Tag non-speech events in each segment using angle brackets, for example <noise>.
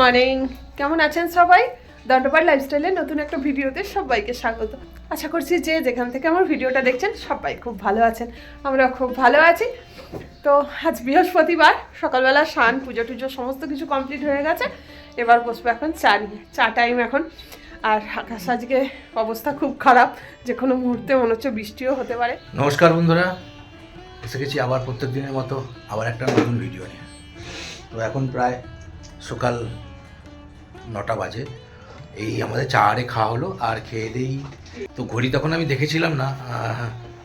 Morning কেমন আছেন সবাই? দণ্ডপাট লাইফস্টাইলে নতুন একটা ভিডিওতে সবাইকে স্বাগত। আশা করছি যে যেখান থেকে আমার ভিডিওটা দেখছেন, সবাই খুব ভালো আছেন। আমরা খুব ভালো আছি। তো আজ বৃহস্পতিবার, সকালবেলা স্নান, পুজো টুজো সমস্ত কিছু কমপ্লিট হয়ে গেছে। এবার বসবো এখন চা নিয়ে। চা টাইম এখন। আর আকাশ আজকে অবস্থা খুব খারাপ, যে কোনো মুহূর্তে মনে হচ্ছে বৃষ্টিও হতে পারে। নমস্কার বন্ধুরা। এসে গেছি আবার প্রত্যেক দিনের মতো আবার একটা নতুন ভিডিও নিয়ে। তো এখন প্রায় সকাল নটা বাজে। এই আমাদের চা আরে খাওয়া হলো, আর খেয়ে দিই। তো ঘড়ি তখন আমি দেখেছিলাম না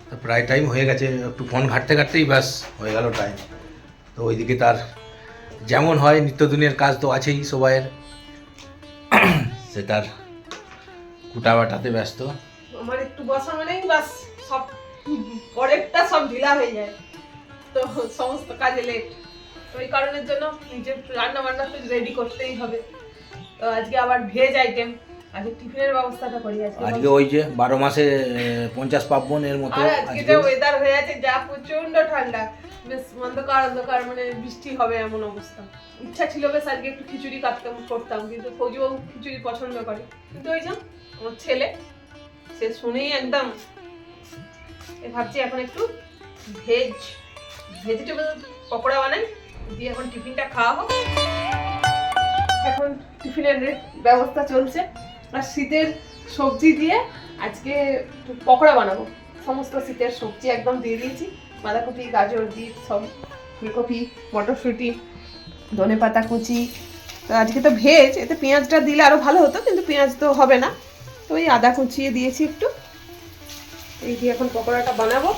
তো প্রায় টাইম হয়ে গেছে, একটু ফোন ঘাঁটতে ঘাঁটতেই ব্যাস হয়ে গেল টাইম তো ওইদিকে তার যেমন হয় নিত্যদিনের কাজ তো আছেই সবাইয়ের। সে তার কুটা বাটাতে ব্যস্ত। আমার একটু বসা মানেই সব সব ঢিলা হয়ে যায়। তো সমস্ত কাজে লেট কারণের জন্য নিজের রান্না বান্না তো রেডি করতেই হবে। তো আজকে আবার ভেজ আইটেম আজকে টিফিনের ব্যবস্থাটা করি আজকে। আজকে ওই যে বারো মাসে পঞ্চাশ পার্বণ এর মতো আজকে যা ওয়েদার হয়ে আছে যা প্রচণ্ড ঠান্ডা। বেশ অন্ধকার অন্ধকার মানে বৃষ্টি হবে এমন অবস্থা। ইচ্ছা ছিল বেশ আজকে একটু খিচুড়ি কাটতাম করতাম কিন্তু ফৌজিবাবু খিচুড়ি পছন্দ করে। কিন্তু ওই যে আমার ছেলে সে শুনেই একদম ভাবছি এখন একটু ভেজ ভেজিটেবল পকোড়া বানাই দিয়ে এখন টিফিনটা খাওয়া হোক। এখন টিফিনের ব্যবস্থা চলছে। আর শীতের সবজি দিয়ে আজকে পকোড়া বানাবো। সমস্ত শীতের সবজি একদম দিয়ে দিয়েছি। বাঁধাকপি, গাজর, বিট, সব ফুলকপি, মটরশুঁটি, ধনে পাতা কুচি। তো আজকে তো ভেজ, এতে পেঁয়াজটা দিলে আরও ভালো হতো, কিন্তু পেঁয়াজ তো হবে না। তো ওই আদা কুচিয়ে দিয়েছি একটু। এই দিয়ে এখন পকোড়াটা বানাবো।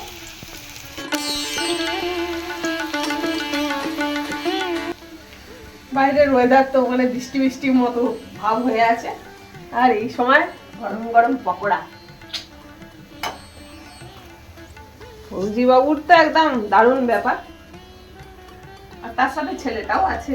বাইরের ওয়েদার তো মানে বৃষ্টি বৃষ্টির মতো ভাব হয়ে আছে। আর এই সময় গরম গরম পকোড়া। ফৌজিবাবুর তো একদম দারুণ ব্যাপার। আর তার সাথে ছেলেটাও আছে।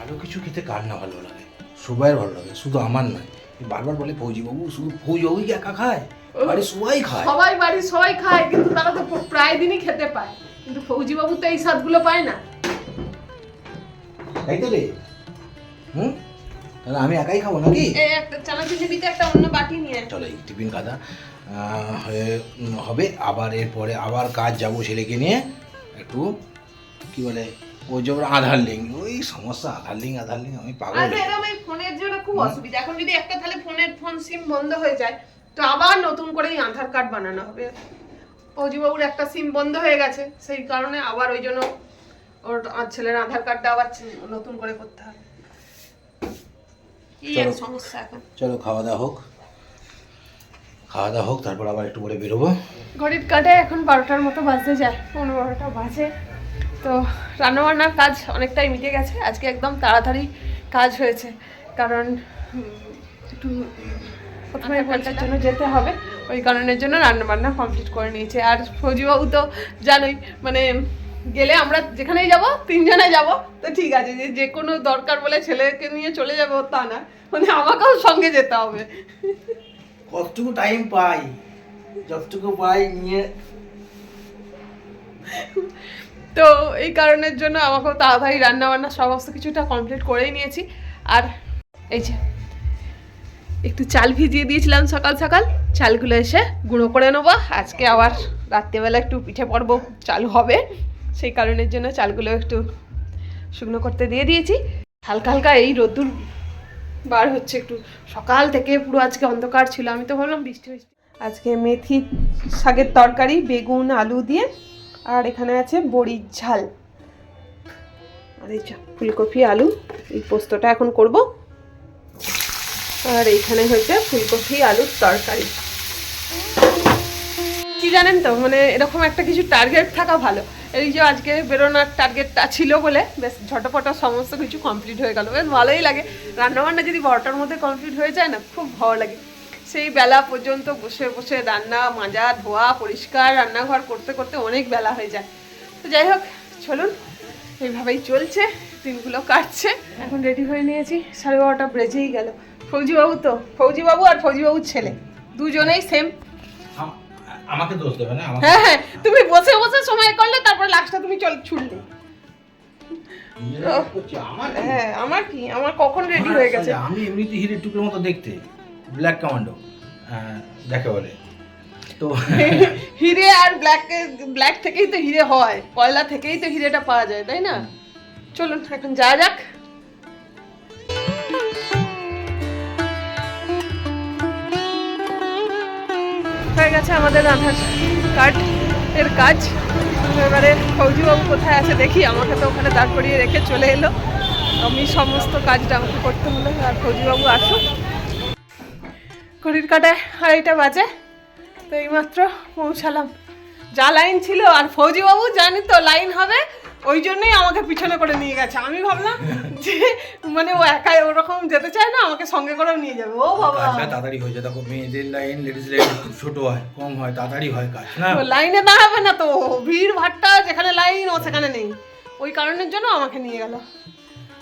আরও কিছু খেতে কার না ভালো লাগে? সবাই ভালো লাগে শুধু আমার নয়। বারবার বলে ফৌজিবাবু শুধু ফৌজিবাবুই কি একা খায়? বাড়ির সবাই খায়। সবাই বাড়ি সবাই খায় কিন্তু তারা তো প্রায় দিনই খেতে পায়। কিন্তু ফৌজি বাবু তো এই স্বাদগুলো পায় না। তাই তো রে? হুম? তাহলে আমি একাই খাব নাকি? একটা চানাচুর একটা অন্য বাটি নিয়ে। চলো এই টিফিন হয়ে- হবে। আবার এরপরে আবার কাজ যাব ছেলেকে নিয়ে। একটু কি বলে ওই যে আধার লিঙ্ক ওই সমস্যা আধার লিঙ্ক আধার লিঙ্ক আমি পাগল এই ফোনের জন্য খুব অসুবিধা। এখন যদি একটা তাহলে ফোনের ফোন সিম বন্ধ হয়ে যায় তো আবার নতুন করে আধার কার্ড বানানো হবে। ফৌজিবাবুর একটা সিম বন্ধ হয়ে গেছে সেই কারণে আবার ওই জন্য ওর ছেলের আধার কার্ডটা আবার নতুন করে করতে হবে। কি এক চলো। সমস্যা এখন? চলো খাওয়া দাওয়া হোক। খাওয়া দাওয়া হোক তারপর আবার একটু পরে বেরোবো। ঘড়ির কাটে এখন বারোটার মতো বাজতে যায় পনেরো বারোটা বাজে। তো রান্নাবান্নার কাজ অনেকটাই মিটে গেছে আজকে একদম তাড়াতাড়ি কাজ হয়েছে। কারণ একটু প্রথমে পঞ্চায়েত জন্য যেতে হবে ওই কারণের জন্য রান্নাবান্না কমপ্লিট করে নিয়েছে। আর ফৌজিবাবু তো জানোই মানে গেলে আমরা যেখানেই যাব তিনজনে যাব। তো ঠিক আছে যে যে কোনো দরকার বলে ছেলেকে নিয়ে চলে যাব তা না। মানে আমাকেও সঙ্গে যেতে হবে। কতটুকু টাইম পাই? যতটুকু পাই নিয়ে। তো এই কারণের জন্য আমাকেও তাড়াতাড়ি রান্না বান্না সমস্ত কিছুটা কমপ্লিট করেই নিয়েছি। আর এই যে একটু চাল ভিজিয়ে দিয়েছিলাম সকাল সকাল। চালগুলো এসে গুঁড়ো করে নেব। আজকে আবার রাত্রেবেলা একটু পিঠে পর্ব চালু হবে। সেই কারণের জন্য চালগুলো একটু শুকনো করতে দিয়ে দিয়েছি। হালকা হালকা এই রোদ্দুর বার হচ্ছে একটু। সকাল থেকে পুরো আজকে অন্ধকার ছিল, আমি তো ভাবলাম বৃষ্টি বৃষ্টি আজকে মেথি শাকের তরকারি, বেগুন, আলু দিয়ে, আর এখানে আছে বড়ির ঝাল। আর এই ফুলকপি, আলু, এই পোস্তটা এখন করব। আর এইখানে হয়েছে ফুলকপি, আলুর তরকারি। কি জানেন তো মানে এরকম একটা কিছু টার্গেট থাকা ভালো। এই যে আজকে বেরোনোর টার্গেটটা ছিল বলে, বেশ ঝটপট সমস্ত কিছু কমপ্লিট হয়ে গেল। বেশ ভালোই লাগে। রান্নাবান্না যদি বারোটার মধ্যে কমপ্লিট হয়ে যায় না, খুব ভালো লাগে। সেই বেলা পর্যন্ত বসে বসে রান্না, মাজা, ধোয়া, পরিষ্কার রান্নাঘর করতে করতে অনেক বেলা হয়ে যায়। তো যাই হোক, চলুন। এইভাবেই চলছে, দিনগুলো কাটছে। এখন রেডি হয়ে নিয়েছি, সাড়ে বারোটা বেজেই গেল। ফৌজিবাবু তো, ফৌজিবাবু আর ফৌজিবাবুর ছেলে। দুজনেই সেম আমাকে দোষ দেবে না? আমাকে হ্যাঁ হ্যাঁ তুমি বসে বসে সময় করলে তারপর লাস্টটা তুমি চল ছুটলে? হ্যাঁ আমার কি? আমার কখন রেডি হয়ে গেছে? আমি এমনিতে হিরে টুকরোর মতো দেখতে। ব্ল্যাক কমান্ডো যাকে বলে। তো <laughs> হিরে আর ব্ল্যাক ব্ল্যাক থেকেই তো হিরে হয়। কয়লা থেকেই তো হিরেটা পাওয়া যায় তাই না? চলুন এখন যা যাক। হয়ে গেছে আমাদের আধার কার্ড এর কাজ। এবারে ফৌজিবাবু কোথায় আছে দেখি, আমাকে তো ওখানে দাঁড় করিয়ে রেখে চলে এলো। আমি সমস্ত কাজটা আমাকে করতে হলো, আর ফৌজিবাবু আসুক ঘড়ির কাটায় আড়াইটা বাজে, তো এইমাত্র পৌঁছালাম। যা লাইন ছিল, আর ফৌজিবাবু জানি তো লাইন হবে ওই জন্যই আমাকে পিছনে করে নিয়ে গেছে। আমি ভাবলাম যে মানে ও একাই ওরকম যেতে চায় না আমাকে সঙ্গে করে নিয়ে যাবে। ও বাবা। কাজটা তাড়াতাড়ি হয়ে যায়। দেখো মেয়েদের লাইন লেডিস লাইন ছোট হয় কম হয় তাড়াতাড়ি হয় কাজ না? লাইনে দাঁড়াবে না তো। ভিড় ভাট্টা যেখানে লাইন ও সেখানে নেই। ওই কারণের জন্য আমাকে নিয়ে গেল।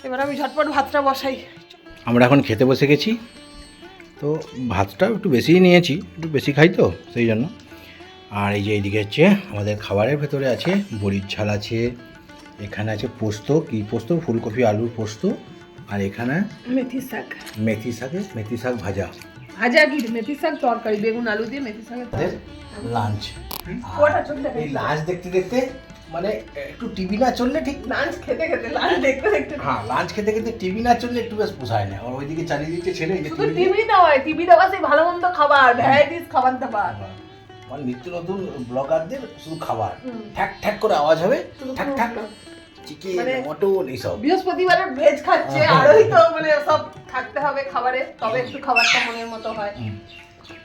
এবার আমি ঝটপট ভাতটা বসাই। আমরা এখন খেতে বসে গেছি। তো ভাতটা একটু বেশিই নিয়েছি একটু বেশি খাই তো সেই জন্য। আর এই যে এইদিকে হচ্ছে আমাদের খাবারের ভেতরে আছে বড়ির ঝাল আছে এখানে আছে পোস্ত কি পোস্ত? ফুলকপি আলুর পোস্ত। আর এখানে মেথি শাক। মেথি শাকে মেথি শাক ভাজা। ভাজা কি? মেথি শাক তরকারি বেগুন আলু দিয়ে মেথি লাঞ্চ এই লাঞ্চ দেখতে দেখতে মানে একটু টিভি না চললে ঠিক? লাঞ্চ খেতে খেতে লাঞ্চ দেখতে দেখতে। হ্যাঁ লাঞ্চ খেতে খেতে টিভি না চললে একটু বেশ পোষায় না। আর ওইদিকে চালিয়ে দিচ্ছে ছেলে যে টিভি দেওয়া টিভি দেওয়া সেই ভালো মন্দ খাবার ভ্যারাইটিস খাবার দাবার। মানে নিত্য নতুন ব্লগারদের শুধু খাবার। ঠ্যাক ঠ্যাক করে আওয়াজ হবে ঠ্যাক। ঠ্যাক। চিকেন মানে- মটন এইসব। বৃহস্পতিবারে ভেজ খাচ্ছে হ্যাঁ। আরোই তো মানে সব থাকতে হবে খাবারে তবে একটু খাবারটা মনের মতো হয়।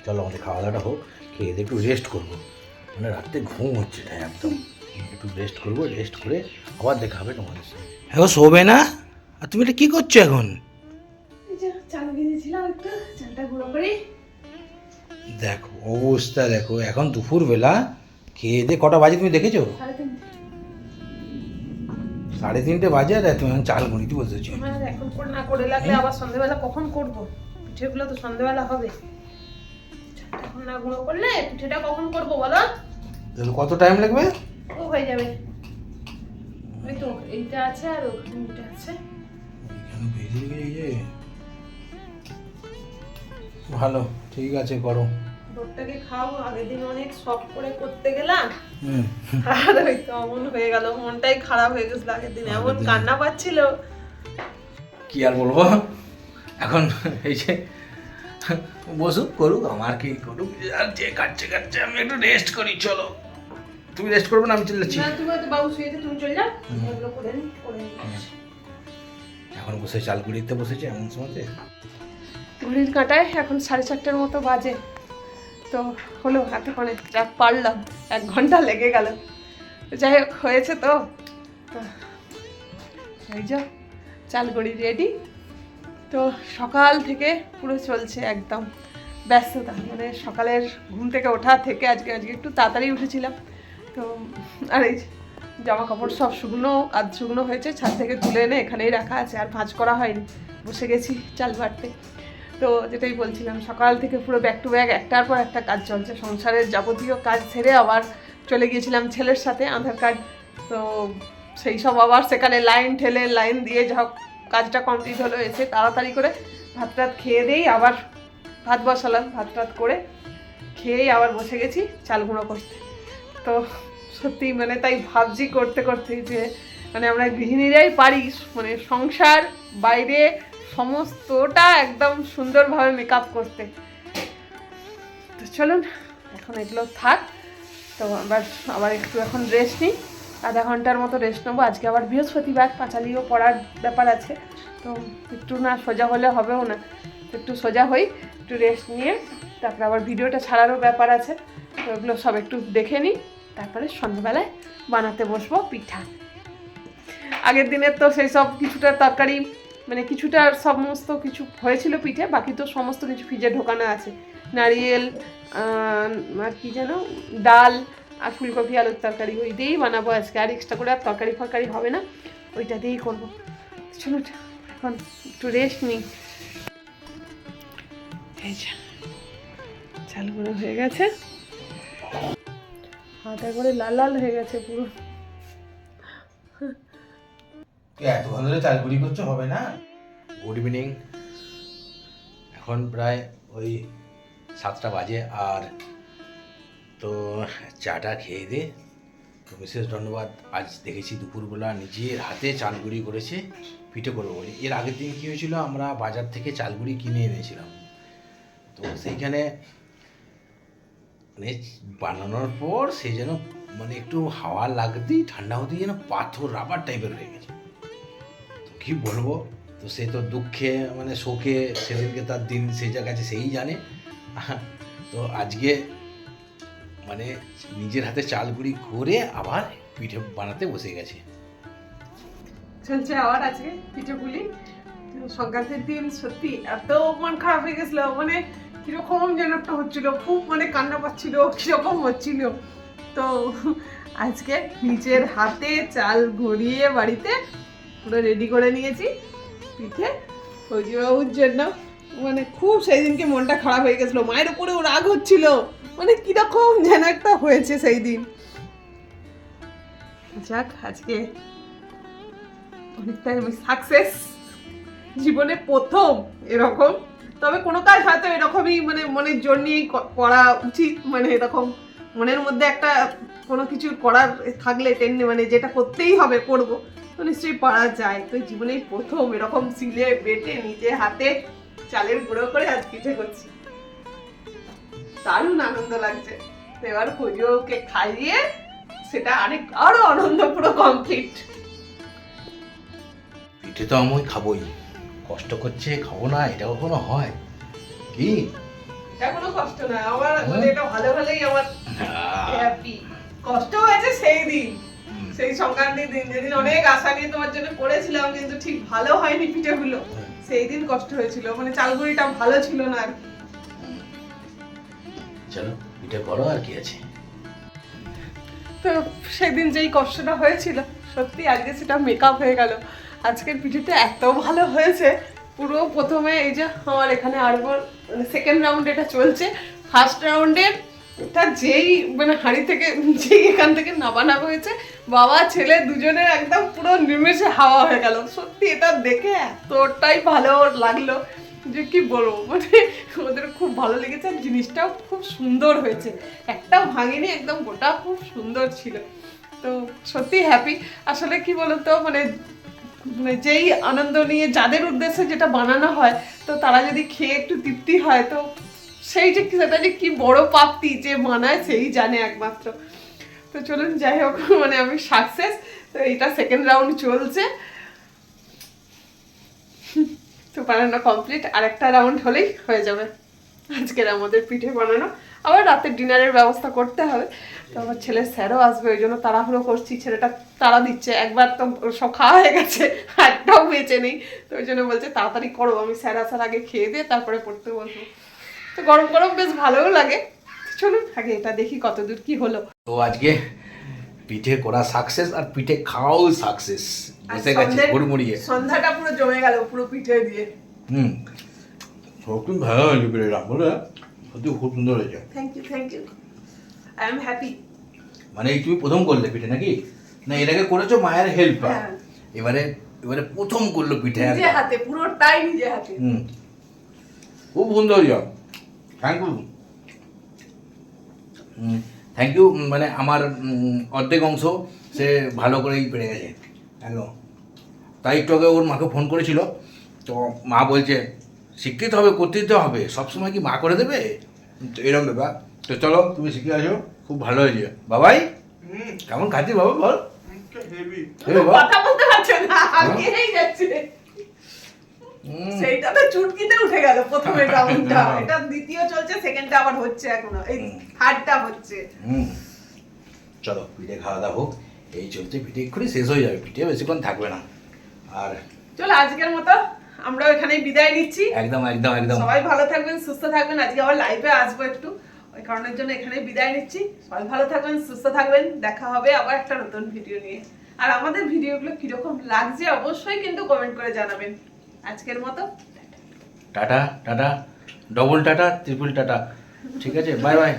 চলো আমাদের খাওয়া দাওয়াটা হোক খেয়ে দিয়ে একটু রেস্ট করব। মানে রাত্রে ঘুম হচ্ছে না একদম। একটু রেস্ট করব রেস্ট করে আবার দেখা হবে তোমাদের সাথে এখন শোবে না? আর তুমি এটা কি করছ এখন? চাল ভেজেছিলাম একটু চালটা গুঁড়ো করি। দেখো অবস্থা দেখো। এখন দুপুরবেলা খেয়ে দিয়ে কটা বাজে তুমি দেখেছ? সাড়ে তিনটে বাজে আর তুমি এখন চাল গুঁড়িতে বসেছো। এখন করে না করে লাগলে আবার সন্ধ্যেবেলা কখন করব? পিঠেগুলো তো সন্ধ্যেবেলা হবে। এখন না গুঁড়ো করলে পিঠেটা কখন করব বলো? তাহলে কত টাইম লাগবে? ও হয়ে যাবে। ওই তো এইটা আছে আর ওখানে এইটা আছে। ভেজে গেছে যে ভালো ঠিক আছে করো। রোগটাকে খাও আগের দিন অনেক শখ করে করতে গেলাম। আর ওই তো অমন হয়ে গেল মনটাই খারাপ হয়ে গেছিল আগের দিন এমন কান্না পাচ্ছিল। কি আর বলব? এখন এই যে বসুক করুক আমার কি করুক আর যে কাটছে কাটছে আমি একটু রেস্ট করি চলো। তুমি রেস্ট করবে না আমি চলে যাচ্ছি। না তুমি হয়তো বাবু শুয়েছে তুমি চলে যাও। এগুলো করে করে এখন বসে চাল গুঁড়িতে বসেছে এমন সময়তে ঘড়ির কাঁটায় এখন সাড়ে চারটের মতো বাজে। তো হলো এতক্ষণে যা পারলাম, এক ঘণ্টা লেগে গেল। যাই হোক, হয়েছে তো। এই যা, চালগুড়ি রেডি তো সকাল থেকে পুরো চলছে একদম ব্যস্ততা। মানে সকালের ঘুম থেকে ওঠা থেকে আজকে আজকে একটু তাড়াতাড়ি উঠেছিলাম। তো, আর এই জামা কাপড় সব শুকনো, আধ শুকনো হয়েছে। ছাদ থেকে তুলে এনে এখানেই রাখা আছে। আর ভাঁজ করা হয়নি। বসে গেছি চাল বাটতে তো যেটাই বলছিলাম, সকাল থেকে পুরো ব্যাক টু ব্যাক একটার পর একটা কাজ চলছে। সংসারের যাবতীয় কাজ সেরে আবার চলে গিয়েছিলাম ছেলের সাথে আধার কার্ড। তো সেই সব আবার সেখানে লাইন ঠেলে লাইন দিয়ে যা কাজটা কমপ্লিট হলো, এসে তাড়াতাড়ি করে ভাত টাত খেয়ে দিয়েই আবার ভাত বসালাম, ভাত টাত করে খেয়েই আবার বসে গেছি চাল গুঁড়ো করতে। তো সত্যি মানে তাই ভাবছি করতে করতে যে মানে আমরা গৃহিণীরাই পারি মানে সংসার, বাইরে সমস্তটা একদম সুন্দরভাবে মেকআপ করতে। তো চলুন, এখন এগুলো থাক। তো আবার আবার একটু এখন রেস্ট নিই। আধা ঘণ্টার মতো রেস্ট নেব। আজকে আবার বৃহস্পতিবার, পাঁচালিও পড়ার ব্যাপার আছে। তো একটু না সোজা হলে হবেও না। একটু সোজা হই, একটু রেস্ট নিয়ে, তারপরে আবার ভিডিওটা ছাড়ারও ব্যাপার আছে। তো ওগুলো সব একটু দেখে নিই। তারপরে সন্ধ্যাবেলায় বানাতে বসবো পিঠা। আগের দিনের তো সেই সব কিছুটা তরকারি মানে কিছুটা সমস্ত কিছু হয়েছিল পিঠে, বাকি তো সমস্ত কিছু ফ্রিজে ঢোকানো আছে। নারিয়েল আর কি যেন, ডাল আর ফুলকপি, আলুর তরকারি, ওই দিয়েই বানাবো আজকে। আর এক্সট্রা করে আর তরকারি ফরকারি হবে না, ওইটা দিয়েই করব। চলো, এখন একটু রেস্ট নিই। চালগুলো হয়ে গেছে। হাতে করে লাল লাল হয়ে গেছে পুরো। এত ভালো চাল গুড়ি করছ, হবে না? গুড ইভিনিং এখন প্রায় ওই সাতটা বাজে, আর তো চাটা খেয়ে দে। তো বিশেষ ধন্যবাদ। আজ দেখেছি দুপুরবেলা নিজের হাতে চালগুড়ি করেছে, পিঠে করব বলে। এর আগের দিন কী হয়েছিল, আমরা বাজার থেকে চালগুড়ি কিনে এনেছিলাম। তো সেইখানে মানে বানানোর পর সে যেন মানে একটু হাওয়া লাগতেই ঠান্ডা হতেই যেন পাথর, রাবার টাইপের হয়ে গেছে। কী বলব? তো সে তো দুঃখে মানে শোকে সেদিনকে তার দিন সেই জায়গায় সেই জানে। তো আজকে মানে নিজের হাতে চাল গুঁড়ি করে আবার পিঠে বানাতে বসে গেছে। চলছে আবার আজকে পিঠে পুলি। সংক্রান্তির দিন সত্যি এত মন খারাপ হয়ে গেছিল মানে কীরকম যেন একটা হচ্ছিল, খুব মানে কান্না পাচ্ছিল, কীরকম হচ্ছিল। তো আজকে নিজের হাতে চাল গড়িয়ে বাড়িতে পুরো রেডি করে নিয়েছি। পিঠে ফৌজিবাবুর জন্য। মানে খুব সেই দিনকে মনটা খারাপ হয়ে গেছিল। মায়ের উপরে উপরেও রাগ হচ্ছিল। মানে কীরকম যেন একটা হয়েছে সেই দিন যাক, আজকে অনেকটাই আমি সাকসেস জীবনে প্রথম এরকম। তবে কোনো কাজ হয়তো এরকমই মানে মনের জোর নিয়েই ক- করা উচিত। মানে এরকম মনের মধ্যে একটা কোনো কিছু করার থাকলে টেনে মানে যেটা করতেই হবে, করব। নিশ্চয়ই পারা যায়। তো জীবনেই প্রথম এরকম সিলে বেটে নিজে হাতে চালের গুঁড়ো করে আজ পিঠে করছি। দারুণ আনন্দ লাগছে। তো এবার পুজোকে খাইয়ে সেটা অনেক আরও আনন্দ পুরো কমপ্লিট পিঠে তো আমি খাবোই। কষ্ট করছে খাব না এটা কখনো হয়? কি? এটা কোনো কষ্ট না আমার মানে এটা ভালো ভালোই আমার হ্যাপি কষ্ট হয়েছে সেই দিন। সেই সংক্রান্তির দিন যেদিন অনেক আশা নিয়ে তোমার জন্য করেছিলাম কিন্তু ঠিক ভালো হয়নি পিঠেগুলো। সেই দিন কষ্ট হয়েছিল। মানে চালগুড়িটা ভালো ছিল না আর কি। চলো পিঠে করো আর কি আছে। তো সেদিন যেই কষ্টটা হয়েছিল সত্যি আজকে সেটা মেকআপ হয়ে গেল। আজকের পিঠেটা এত ভালো হয়েছে। পুরো প্রথমে এই যে আমার এখানে আরবার মানে সেকেন্ড রাউন্ড এটা চলছে। ফার্স্ট রাউন্ডে এটা যেই মানে হাড়ি থেকে, যেই এখান থেকে নামানো হয়েছে, বাবা, ছেলে দুজনের একদম পুরো নিমেষে হাওয়া হয়ে গেল। সত্যি এটা দেখে এতটাই ভালো লাগল যে কি বলব মানে ওদের খুব ভালো লেগেছে আর জিনিসটাও খুব সুন্দর হয়েছে। একটাও ভাঙেনি, একদম গোটা খুব সুন্দর ছিল। তো সত্যি হ্যাপি আসলে কি বলতো মানে মানে যেই আনন্দ নিয়ে যাদের উদ্দেশ্যে যেটা বানানো হয়, তো তারা যদি খেয়ে একটু তৃপ্তি হয়, তো সেই যে সেটা যে কি বড় প্রাপ্তি যে মানায়, সেই জানে একমাত্র। তো চলুন, যাই হোক মানে আমি সাকসেস তো এইটা সেকেন্ড রাউন্ড চলছে। তো বানানো কমপ্লিট আর একটা রাউন্ড হলেই হয়ে যাবে। আজকের আমাদের পিঠে বানানো। আবার রাতের ডিনারের ব্যবস্থা করতে হবে। তো আমার ছেলের স্যারও আসবে, ওই জন্য তাড়াহুড়ো করছি। ছেলেটা তাড়া দিচ্ছে, একবার তো সব খাওয়া হয়ে গেছে একটাও বেঁচে নেই। তো ওই জন্য বলছে, তাড়াতাড়ি করো, আমি স্যার আসার আগে খেয়ে দিয়ে তারপরে পড়তে বসবো। তো গরম গরম বেশ ভালোও লাগে। চলুন আগে এটা দেখি কতদূর কি হলো। তো আজকে পিঠে করা সাকসেস আর পিঠে খাওয়াও সাকসেস বসে গেছে সন্ধ্যে- সন্ধ্যাটা পুরো জমে গেল পুরো পিঠে দিয়ে। হুম। সত্যি ভালো হয়েছে পিঠেটা বলে সত্যি খুব সুন্দর হয়েছে। Thank you thank you I am happy মানে এই তুমি প্রথম করলে পিঠে নাকি? না এর আগে করেছ মায়ের হেল্প হ্যাঁ। এবারে এবারে প্রথম করল পিঠে নিজে। হাতে পুরোটাই নিজে হাতে। হুম। খুব সুন্দর হয়েছে থ্যাংক ইউ থ্যাংক ইউ মানে আমার অর্ধেক অংশ সে ভালো করেই পেরে গেছে। হ্যালো তাই একটু আগে ওর মাকে ফোন করেছিল তো মা বলছে শিক্ষিত হবে করতে দিতে হবে সবসময় কি মা করে দেবে? তো এরকম ব্যাপার। তো চলো তুমি শিখে আসো খুব ভালো হয়েছে। বাবাই কেমন খাচ্ছি বাবা বল? কথা বলতে পারছে না আগেই সেইটা তো চুটকিতে উঠে গেল প্রথমে <laughs> রাউন্ডটা হ্যাঁ। এটা দ্বিতীয় চলছে সেকেন্ডটা আবার হচ্ছে এখনও। এই থার্ডটা হচ্ছে। চলো পিঠে খাওয়া দাওয়া হোক। এই চলছে পিঠে এক্ষুনি শেষ হয়ে যাবে পিঠে বেশিক্ষণ থাকবে না। আর চলো আজকের মতো আমরা এখানেই বিদায় নিচ্ছি। একদম একদম একদম। সবাই ভালো থাকবেন সুস্থ থাকবেন। আজকে আবার লাইভে আসব একটু। ওই কারণের জন্য এখানে বিদায় নিচ্ছি। সবাই ভালো থাকবেন সুস্থ থাকবেন। দেখা হবে আবার একটা নতুন ভিডিও নিয়ে। আর আমাদের ভিডিওগুলো কীরকম লাগছে অবশ্যই কিন্তু কমেন্ট করে জানাবেন। আজকের মতো। Tata tata double tata triple tata. ঠিক আছে বাই বাই